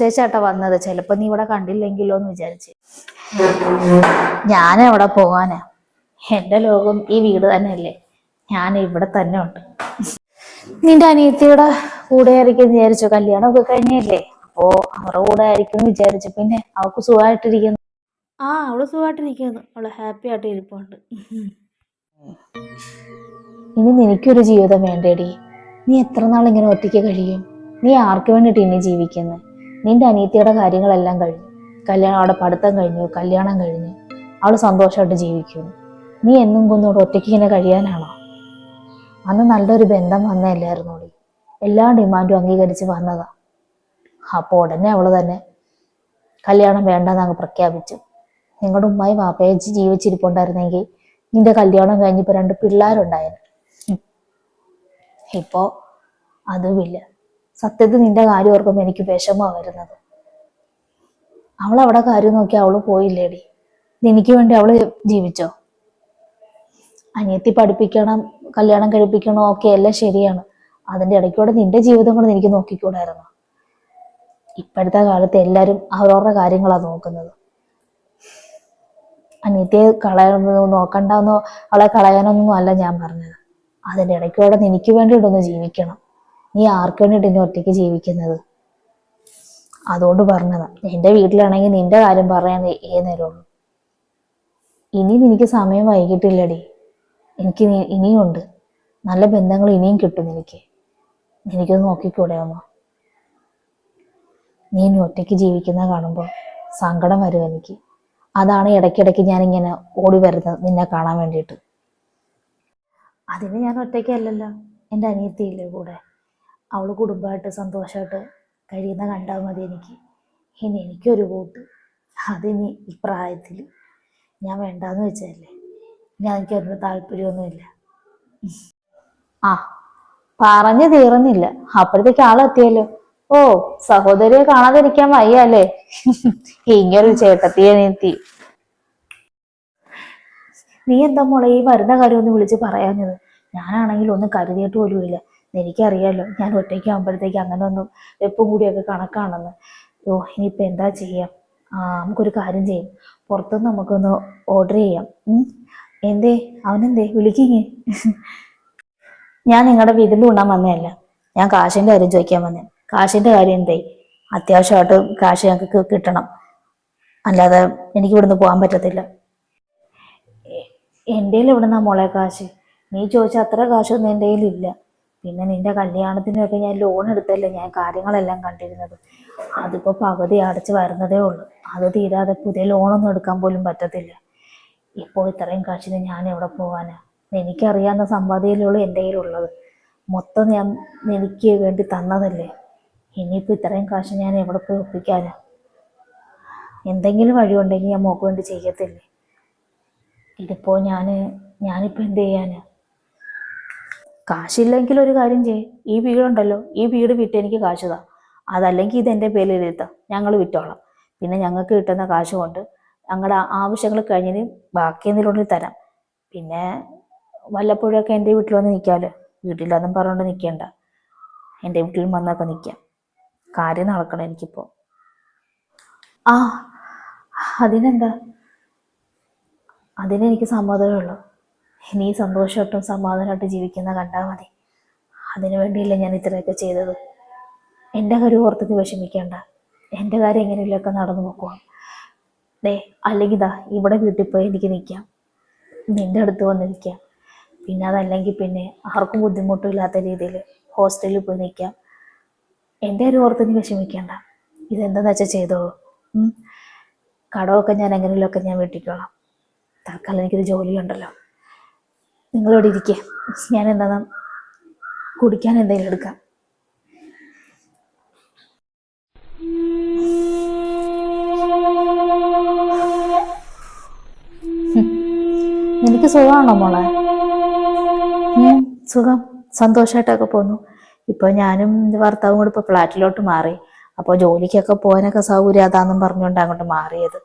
സംശയിച്ചാട്ടാ വന്നത്. ചിലപ്പോ നീ ഇവിടെ കണ്ടില്ലെങ്കിലോ എന്ന് വിചാരിച്ച്. ഞാൻ എവിടെ പോകാനാ എന്റെ ലോകം ഈ വീട് തന്നെയല്ലേ. ഞാൻ ഇവിടെ തന്നെ ഉണ്ട്. നിന്റെ അനിയത്തിയുടെ കൂടെ ആയിരിക്കും വിചാരിച്ചു? കല്യാണമൊക്കെ കഴിഞ്ഞല്ലേ? അപ്പോ അവരുടെ കൂടെ ആയിരിക്കും വിചാരിച്ചു. പിന്നെ അവൾക്ക് സുഖമായിട്ടിരിക്കുന്നു. ആ അവൾ സുഖമായിട്ടിരിക്കുന്നു. അവൾ ഹാപ്പി ആയിട്ട് ഇരിപ്പുണ്ട്. ഇനി നിനക്കൊരു ജീവിതം വേണ്ടേടി. നീ എത്ര നാൾ ഇങ്ങനെ ഒറ്റയ്ക്ക് കഴിയും? നീ ആർക്ക് വേണ്ടിയിട്ട് ഇനി ജീവിക്കുന്നത് നിന്റെ അനിയത്തിയുടെ കാര്യങ്ങളെല്ലാം കഴിഞ്ഞു. കല്യാണം അവിടെ പഠിത്തം കഴിഞ്ഞു കല്യാണം കഴിഞ്ഞു. അവൾ സന്തോഷമായിട്ട് ജീവിക്കുന്നു. നീ എന്നും കൊന്നോട് ഒറ്റയ്ക്ക് ഇങ്ങനെ കഴിയാനാണോ? അന്ന് നല്ലൊരു ബന്ധം വന്നതല്ലായിരുന്നോടി എല്ലാ ഡിമാൻഡും അംഗീകരിച്ച് വന്നതാ. അപ്പോൾ ഉടനെ അവൾ തന്നെ കല്യാണം വേണ്ടെന്ന് അങ്ങ് പ്രഖ്യാപിച്ചു. നിങ്ങളുടെ ഉമ്മായി വാപ്പയെ ജീവിച്ചിരിപ്പുണ്ടായിരുന്നെങ്കിൽ നിന്റെ കല്യാണം കഴിഞ്ഞിപ്പോൾ രണ്ട് പിള്ളേരുണ്ടായിരുന്നു ഇപ്പോൾ അതുമില്ല. സത്യത്തിൽ നിന്റെ കാര്യം ഓർക്കുമ്പോൾ എനിക്ക് വിഷമമാണ് വരുന്നത്. അവൾ അവിടെ കാര്യം നോക്കി അവൾ പോയില്ലേടി. എനിക്ക് വേണ്ടി അവൾ ജീവിച്ചോ? അനിയത്തി പഠിപ്പിക്കണം കല്യാണം കഴിപ്പിക്കണം ഒക്കെ എല്ലാം ശരിയാണ്. അതിന്റെ ഇടയ്ക്കൂടെ നിന്റെ ജീവിതം കൂടെ എനിക്ക് നോക്കിക്കൂടായിരുന്നു? ഇപ്പോഴത്തെ കാലത്ത് എല്ലാരും അവരവരുടെ കാര്യങ്ങളാണ് നോക്കുന്നത്. അനിയത്തിയെ കളയാനോ നോക്കണ്ടെന്നോ അവളെ കളയാനൊന്നും അല്ല ഞാൻ പറഞ്ഞത്. അതിന്റെ ഇടയ്ക്കൂടെ നിനക്ക് വേണ്ടിയിട്ടൊന്ന് ജീവിക്കണം. നീ ആർക്ക് വേണ്ടിയിട്ട് ഒറ്റയ്ക്ക് ജീവിക്കുന്നത്? അതുകൊണ്ട് പറഞ്ഞതാ. എന്റെ വീട്ടിലാണെങ്കിൽ നിന്റെ കാര്യം പറയാൻ ഏ നേരമുള്ളൂ. ഇനി നിനക്ക് സമയം വൈകിട്ടില്ലടി. എനിക്ക് ഇനിയുണ്ട്. നല്ല ബന്ധങ്ങൾ ഇനിയും കിട്ടും എനിക്ക് എനിക്കൊന്ന് നോക്കിക്കൂടെ അമ്മ? നീ ഇനി ഒറ്റയ്ക്ക് ജീവിക്കുന്ന കാണുമ്പോൾ സങ്കടം വരും എനിക്ക്. അതാണ് ഇടയ്ക്കിടയ്ക്ക് ഞാനിങ്ങനെ ഓടി വരുന്നത് നിന്നെ കാണാൻ വേണ്ടിയിട്ട്. അതിന് ഞാൻ ഒറ്റയ്ക്കല്ലല്ലോ. എന്റെ അനിയത്തിയില്ലേ കൂടെ? അവൾ കുടുംബമായിട്ട് സന്തോഷമായിട്ട് കഴിയുന്ന കണ്ടാൽ മതി എനിക്ക്. ഇനി എനിക്കൊരു കൂട്ട്. അതിനി ഈ പ്രായത്തിൽ ഞാൻ വേണ്ടാന്ന് വെച്ചതല്ലേ. ഞാൻ എനിക്ക് അതിന് താല്പര്യമൊന്നുമില്ല. ആ പറഞ്ഞു തീർന്നില്ല. അപ്പോഴത്തേക്ക് ആളെത്തിയല്ലോ ഓ സഹോദരിയെ കാണാതിരിക്കാൻ വയ്യ അല്ലേ ഇങ്ങനൊരു ചേട്ടത്തിയെ നീത്തി നീ എന്താ മോളെ ഈ വരുന്ന കാര്യം ഒന്ന് വിളിച്ച് പറയാഞ്ഞത്? ഞാനാണെങ്കിൽ ഒന്നും കരുതിയിട്ട് പോലുമില്ല. എനിക്കറിയാലോ ഞാൻ ഒറ്റയ്ക്ക് ആകുമ്പോഴത്തേക്ക് അങ്ങനെ ഒന്നും വെപ്പും കൂടിയൊക്കെ കണക്കാണെന്ന്. ഓ ഇനിയിപ്പോൾ എന്താ ചെയ്യാം? ആ നമുക്കൊരു കാര്യം ചെയ്യും. പുറത്തുനിന്ന് നമുക്കൊന്ന് ഓർഡർ ചെയ്യാം. എന്തേ? അവനെന്തേ? വിളിക്കിങ്ങ്. ഞാൻ നിങ്ങളുടെ വീട്ടിൽ ഉണ്ണാൻ വന്നതല്ല. ഞാൻ കാശിന്റെ കാര്യം ചോദിക്കാൻ വന്നേ. കാശിന്റെ കാര്യം എന്തേ? അത്യാവശ്യമായിട്ട് കാശ് ഞങ്ങൾക്ക് കിട്ടണം. അല്ലാതെ എനിക്ക് ഇവിടുന്ന് പോകാൻ പറ്റത്തില്ല. എന്റെ ഇവിടുന്ന മോളെ കാശ്? നീ ചോദിച്ച അത്ര കാശൊന്നും എന്റെ ഇല്ല പിന്നെ നിന്റെ കല്യാണത്തിനൊക്കെ ഞാൻ ലോൺ എടുത്തല്ലേ? ഞാൻ കാര്യങ്ങളെല്ലാം കണ്ടിരുന്നത്. അതിപ്പോ പകുതി അടച്ച് വരുന്നതേ ഉള്ളൂ. അത് തീരാതെ പുതിയ ലോണൊന്നും എടുക്കാൻ പോലും പറ്റത്തില്ല. ഇപ്പോൾ ഇത്രയും കാശിന് ഞാൻ എവിടെ പോകാനാ എനിക്കറിയാവുന്ന സമ്പാദ്യയിലുള്ളൂ എന്റെ കയ്യിലുള്ളത്. മൊത്തം ഞാൻ എനിക്ക് വേണ്ടി തന്നതല്ലേ? ഇനിയിപ്പോൾ ഇത്രയും കാശ് ഞാൻ എവിടെ പോയി ഒപ്പിക്കാനാ? എന്തെങ്കിലും വഴിയുണ്ടെങ്കിൽ ഞാൻ മോക്ക് വേണ്ടി ചെയ്യത്തില്ലേ? ഇതിപ്പോ ഞാൻ ഞാനിപ്പോ എന്ത് ചെയ്യാനാ? കാശില്ലെങ്കിൽ ഒരു കാര്യം ചെയ്യേ. ഈ വീടുണ്ടല്ലോ ഈ വീട് വിറ്റ് എനിക്ക് കാശ് താ അതല്ലെങ്കിൽ ഇത് എന്റെ പേരിൽ എഴുതാം ഞങ്ങൾ വിറ്റോളാം. പിന്നെ ഞങ്ങൾക്ക് കിട്ടുന്ന കാശ് കൊണ്ട് ഞങ്ങളുടെ ആവശ്യങ്ങൾ കഴിഞ്ഞതിന് ബാക്കി എന്തെങ്കിലും തരാം. പിന്നെ വല്ലപ്പോഴൊക്കെ എന്റെ വീട്ടിൽ വന്ന് നിൽക്കാമല്ലോ വീട്ടിലൊന്നും പറഞ്ഞുകൊണ്ട് നിൽക്കേണ്ട. എന്റെ വീട്ടിൽ വന്നൊക്കെ നിൽക്കാം. കാര്യം നടക്കണം എനിക്കിപ്പോൾ. ആ അതിനെന്താ? അതിനെനിക്ക് സമ്മതമേ ഉള്ളൂ. ഇനി സന്തോഷമായിട്ടും സമാധാനമായിട്ടും ജീവിക്കുന്ന കണ്ടാൽ മതി. അതിനു വേണ്ടിയല്ലേ ഞാൻ ഇത്രയൊക്കെ ചെയ്തത്. എന്റെ കാര്യം ഓർത്തിട്ട് വിഷമിക്കേണ്ട. എന്റെ കാര്യം എങ്ങനെയൊക്കെ നടന്നു നോക്കുക ദേ അല്ലെങ്കിൽ ഇതാ ഇവിടെ വീട്ടിൽ പോയി എനിക്ക് നിൽക്കാം നിന്റെ അടുത്ത് വന്ന് നിൽക്കാം പിന്നെ അതല്ലെങ്കിൽ പിന്നെ ആർക്കും ബുദ്ധിമുട്ടില്ലാത്ത രീതിയിൽ ഹോസ്റ്റലിൽ പോയി നിൽക്കാം എന്റെ ഒരു ഓർത്ത് നീ വിഷമിക്കേണ്ട. ഇതെന്താന്ന് വെച്ചാൽ ചെയ്തോളൂ. കടമൊക്കെ ഞാൻ എങ്ങനെയൊക്കെ ഞാൻ വീട്ടിക്കോളാം. തൽക്കാലം എനിക്കൊരു ജോലിയുണ്ടല്ലോ. നിങ്ങളിവിടെ ഇരിക്കേ. ഞാൻ എന്താ കുടിക്കാൻ എന്തെങ്കിലും എടുക്കാം. നിനക്ക് സുഖമാണോ മോളെ? സുഖം. സന്തോഷമായിട്ടൊക്കെ പോന്നു. ഇപ്പൊ ഞാനും ഭർത്താവും കൂടെ ഇപ്പൊ ഫ്ലാറ്റിലോട്ട് മാറി. അപ്പോൾ ജോലിക്കൊക്കെ പോകാനൊക്കെ സൗകര്യം അതാന്നും പറഞ്ഞുകൊണ്ട് അങ്ങോട്ട് മാറിയത്.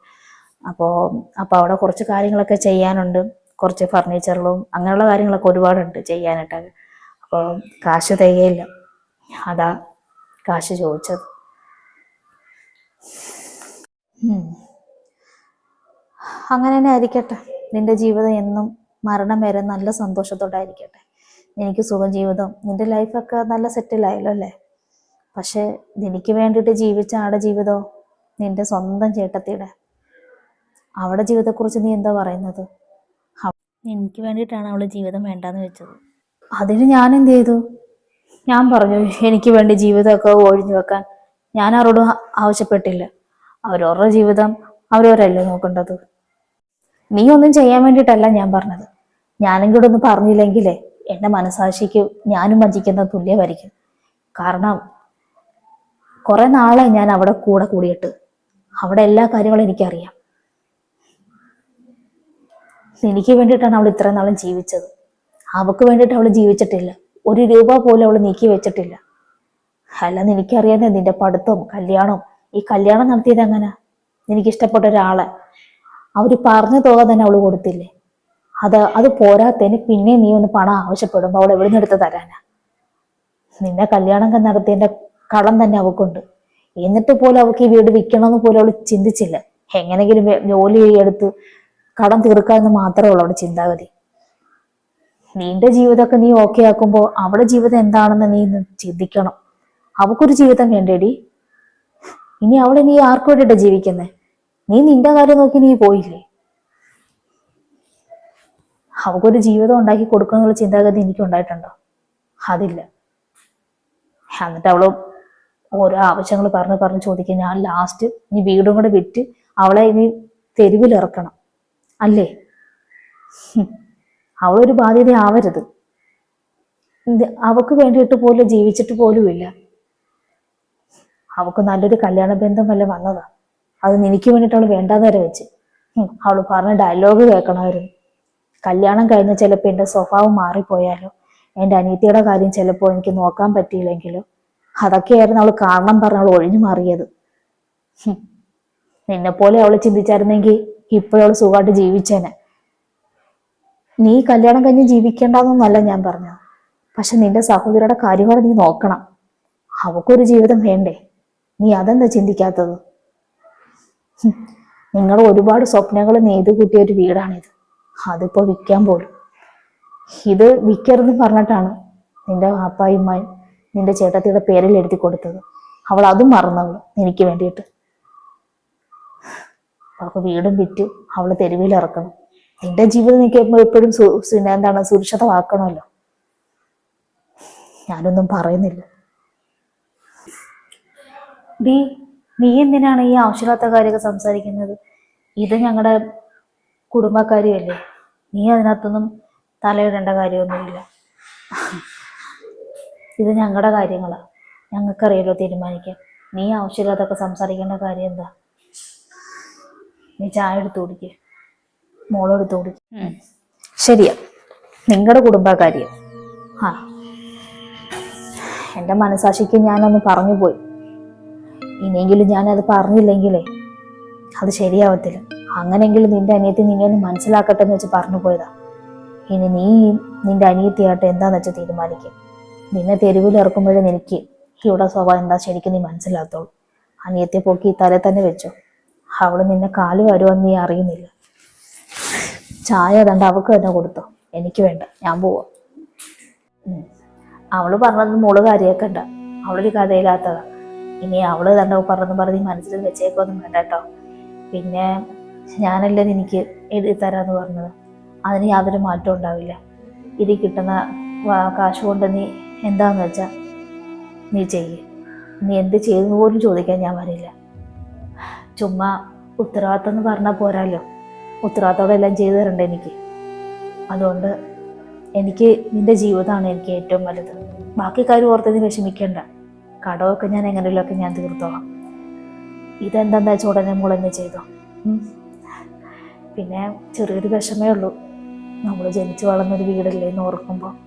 അപ്പോൾ അപ്പോൾ അവിടെ കുറച്ച് കാര്യങ്ങളൊക്കെ ചെയ്യാനുണ്ട്. കുറച്ച് ഫർണിച്ചറുകളും അങ്ങനെയുള്ള കാര്യങ്ങളൊക്കെ ഒരുപാടുണ്ട് ചെയ്യാനായിട്ടൊക്കെ അപ്പോൾ കാശ് തികയില്ല. അതാ കാശ് ചോദിച്ചത്. അങ്ങനെ തന്നെ ആയിരിക്കട്ടെ. നിന്റെ ജീവിതം എന്നും മരണം വരെ നല്ല സന്തോഷത്തോടെ ആയിരിക്കട്ടെ എനിക്ക് സുഖം ജീവിതം. നിന്റെ ലൈഫൊക്കെ നല്ല സെറ്റിലായല്ലോ അല്ലേ? പക്ഷെ നിനക്ക് വേണ്ടിയിട്ട് ജീവിച്ച ആടെ ജീവിതമോ നിന്റെ സ്വന്തം ചേട്ടത്തിയുടെ. അവിടെ ജീവിതത്തെക്കുറിച്ച് നീ എന്താ പറയുന്നത്? എനിക്ക് വേണ്ടിയിട്ടാണ് അവൾ ജീവിതം വേണ്ടാന്ന് വെച്ചത്. അതിന് ഞാൻ എന്ത് ചെയ്തു? ഞാൻ പറഞ്ഞു എനിക്ക് വേണ്ടി ജീവിതമൊക്കെ ഒഴിഞ്ഞു വെക്കാൻ ഞാൻ അവരോട് ആവശ്യപ്പെട്ടില്ല. അവരവരുടെ ജീവിതം അവരവരല്ലേ നോക്കേണ്ടത്? നീ ഒന്നും ചെയ്യാൻ വേണ്ടിയിട്ടല്ല ഞാൻ പറഞ്ഞത്. ഞാനും കൂടെ ഒന്ന് പറഞ്ഞില്ലെങ്കിലേ എന്റെ മനസാക്ഷിക്ക് ഞാനും വഞ്ചിക്കുന്ന തുല്യമായിരിക്കും. കാരണം കുറെ നാളെ ഞാൻ അവിടെ കൂടെ കൂടിയിട്ട്. അവിടെ എല്ലാ കാര്യങ്ങളും എനിക്കറിയാം. എനിക്ക് വേണ്ടിയിട്ടാണ് അവൾ ഇത്രയും നാളും ജീവിച്ചത്. അവക്ക് വേണ്ടിയിട്ട് അവൾ ജീവിച്ചിട്ടില്ല. ഒരു രൂപ പോലും അവൾ നീക്കി വെച്ചിട്ടില്ല. അല്ലാന്ന് എനിക്കറിയാതെ നിന്റെ പഠിത്തവും കല്യാണവും. ഈ കല്യാണം നടത്തിയത് എങ്ങനെ? എനിക്ക് ഇഷ്ടപ്പെട്ട ഒരാളെ. അവർ പറഞ്ഞു തുക തന്നെ അവൾ കൊടുത്തില്ലേ? അത് അത് പോരാത്തതിന് പിന്നെ നീ ഒന്ന് പണം ആവശ്യപ്പെടുമ്പോ അവൾ എവിടെ നിന്ന് എടുത്ത് തരാനാ? നിന്നെ കല്യാണം നടത്തിയതിന്റെ കടം തന്നെ അവക്കുണ്ട്. എന്നിട്ട് പോലും അവൾക്ക് ഈ വീട് വിൽക്കണമെന്ന് പോലും അവൾ ചിന്തിച്ചില്ല. എങ്ങനെങ്കിലും ജോലി എടുത്ത് കടം തീർക്കാമെന്ന് മാത്രമേ ഉള്ളൂ അവിടെ ചിന്താഗതി. നിന്റെ ജീവിതമൊക്കെ നീ ഓക്കെ ആക്കുമ്പോൾ അവളുടെ ജീവിതം എന്താണെന്ന് നീ ചിന്തിക്കണം. അവക്കൊരു ജീവിതം വേണ്ടേടി. ഇനി അവളെ നീ ആർക്കു വേണ്ടിട്ട് ജീവിക്കുന്നേ? നീ നിന്റെ കാര്യം നോക്കി നീ പോയില്ലേ? അവക്കൊരു ജീവിതം ഉണ്ടാക്കി കൊടുക്കാന്നുള്ള ചിന്താഗതി എനിക്ക് ഉണ്ടായിട്ടുണ്ടോ? അതില്ല. എന്നിട്ട് അവൾ ഓരോ ആവശ്യങ്ങൾ പറഞ്ഞ് പറഞ്ഞ് ചോദിക്കും. ഞാൻ ലാസ്റ്റ് ഇനി വീടും കൂടെ വിറ്റ് അവളെ ഇനി തെരുവിലിറക്കണം. അല്ലേ. അവളൊരു ബാധ്യത ആവരുത് അവക്ക് വേണ്ടിയിട്ട് പോലും ജീവിച്ചിട്ട് പോലുമില്ല അവക്ക് നല്ലൊരു കല്യാണ ബന്ധം വല്ല വന്നതാ. അത് നിനക്ക് വേണ്ടിയിട്ട് അവൾ വേണ്ട വരെ വെച്ച്. അവൾ അവൾ പറഞ്ഞ ഡയലോഗ് കേൾക്കണമായിരുന്നു കല്യാണം കഴിഞ്ഞ ചിലപ്പോൾ എന്റെ സ്വഭാവം മാറിപ്പോയാലോ? എന്റെ അനിയത്തിയുടെ കാര്യം ചിലപ്പോൾ എനിക്ക് നോക്കാൻ പറ്റിയില്ലെങ്കിലോ? അതൊക്കെയായിരുന്നു അവൾ കാരണം പറഞ്ഞ് അവൾ ഒഴിഞ്ഞു മാറിയത്. നിന്നെപ്പോലെ അവൾ ചിന്തിച്ചായിരുന്നെങ്കിൽ ഇപ്പോഴവൾ സുഖമായിട്ട് ജീവിച്ചേനെ. നീ കല്യാണം കഴിഞ്ഞ് ജീവിക്കേണ്ടതെന്നല്ല ഞാൻ പറഞ്ഞു പക്ഷെ നിന്റെ സഹോദരിയുടെ കാര്യങ്ങൾ നീ നോക്കണം. അവക്കൊരു ജീവിതം വേണ്ടേ? നീ അതെന്താ ചിന്തിക്കാത്തത്? നിങ്ങൾ ഒരുപാട് സ്വപ്നങ്ങൾ നെയ്ത് കൂട്ടിയ ഒരു വീടാണിത്. അതിപ്പോ വിൽക്കാൻ പോലും. ഇത് വിൽക്കരുതെന്ന് പറഞ്ഞിട്ടാണ് നിന്റെ വാപ്പായുമായും നിന്റെ ചേട്ടത്തിയുടെ പേരിൽ എഴുതി കൊടുത്തത്. അവൾ അതും മറന്നവൾ എനിക്ക് വേണ്ടിയിട്ട്. അവൾക്ക് വീടും വിറ്റ്. അവൾ തെരുവിലിറക്കണം. എന്റെ ജീവിതം നിൽക്കുമ്പോൾ എപ്പോഴും പിന്നെ എന്താണ് സുരക്ഷിതമാക്കണമല്ലോ. ഞാനൊന്നും പറയുന്നില്ല. ഡീ നീ എന്തിനാണ് ഈ ആവശ്യമില്ലാത്ത കാര്യമൊക്കെ സംസാരിക്കുന്നത്? ഇത് ഞങ്ങളുടെ കുടുംബക്കാരിയല്ലേ. നീ അതിനകത്തൊന്നും തലയിടേണ്ട കാര്യമൊന്നുമില്ല. ഇത് ഞങ്ങളുടെ കാര്യങ്ങളാണ് ഞങ്ങൾക്കറിയാലോ തീരുമാനിക്കാൻ. നീ ആവശ്യമില്ലാത്തൊക്കെ സംസാരിക്കേണ്ട കാര്യം എന്താ? നീ ചായ എടുത്ത് കുടിക്കുക മോളെടുത്ത് കുടിക്കുക ശരിയാ. നിങ്ങളുടെ കുടുംബകാര്യം. ആ എന്റെ മനസാക്ഷിക്ക് ഞാനൊന്ന് പറഞ്ഞു പോയി ഇനിയെങ്കിലും ഞാനത് പറഞ്ഞില്ലെങ്കിലേ അത് ശരിയാവത്തില്ല. അങ്ങനെങ്കിലും നിന്റെ അനിയത്തി നിന്നെ ഒന്ന് മനസ്സിലാക്കട്ടെ എന്ന് വെച്ച് പറഞ്ഞു പോയതാ ഇനി നീ നിന്റെ അനിയത്തിയായിട്ട് എന്താന്ന് വെച്ചാൽ തീരുമാനിക്കും. നിന്നെ തെരുവിൽ ഇറക്കുമ്പോഴേ നിനക്ക് ഇവിടെ സ്വഭാവം എന്താ ശരിക്കും നീ മനസ്സിലാത്തോളൂ അനിയത്തെ പോക്കി തലേ തന്നെ വെച്ചോ. അവൾ നിന്നെ കാൽ വരുമെന്ന് നീ അറിയുന്നില്ല. ചായ തണ്ട് അവക്ക് തന്നെ കൊടുത്തു. എനിക്ക് വേണ്ട. ഞാൻ പോവാ. അവൾ പറഞ്ഞത് മോൾ കണ്ട. അവളൊരു കഥയില്ലാത്തതാ. ഇനി അവൾ തന്നെ പറഞ്ഞു പറഞ്ഞ് മനസ്സിൽ വെച്ചേക്കൊന്നും വേണ്ട കേട്ടോ. പിന്നെ ഞാനല്ലേ എനിക്ക് എഴുതി തരാന്ന് പറഞ്ഞത്. അതിന് യാതൊരു മാറ്റം ഉണ്ടാവില്ല. ഇത് കിട്ടുന്ന കാശ് കൊണ്ട് നീ എന്താന്ന് വെച്ചാ നീ ചെയ്യ്. നീ എന്ത് ചെയ്തെന്ന് പോലും ചോദിക്കാൻ ഞാൻ വരില്ല. ചുമ്മാ ഉത്തരവാദിത്തം എന്ന് പറഞ്ഞാൽ പോരാല്ലോ. ഉത്തരവാദിത്തോടെ എല്ലാം ചെയ്തു തരണ്ട എനിക്ക്. അതുകൊണ്ട് എനിക്ക് നിന്റെ ജീവിതമാണ് എനിക്ക് ഏറ്റവും വലുത്. ബാക്കി കാര്യം ഓർത്ത് വിഷമിക്കണ്ട. കടമൊക്കെ ഞാൻ എങ്ങനെയൊക്കെ ഞാൻ തീർത്തോളാം. ഇതെന്താന്ന് വെച്ചാൽ ഉടനെ മുളഞ്ഞ് ചെയ്തോ. പിന്നെ ചെറിയൊരു വിഷമേ ഉള്ളൂ. നമ്മൾ ജനിച്ചു വളർന്നൊരു വീടല്ലേ എന്ന് ഓർക്കുമ്പോൾ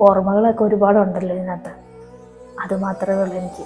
ഓർമ്മകളൊക്കെ ഒരുപാടുണ്ടല്ലോ ഇതിനകത്ത്. അത് മാത്രമേ ഉള്ളൂ എനിക്ക്.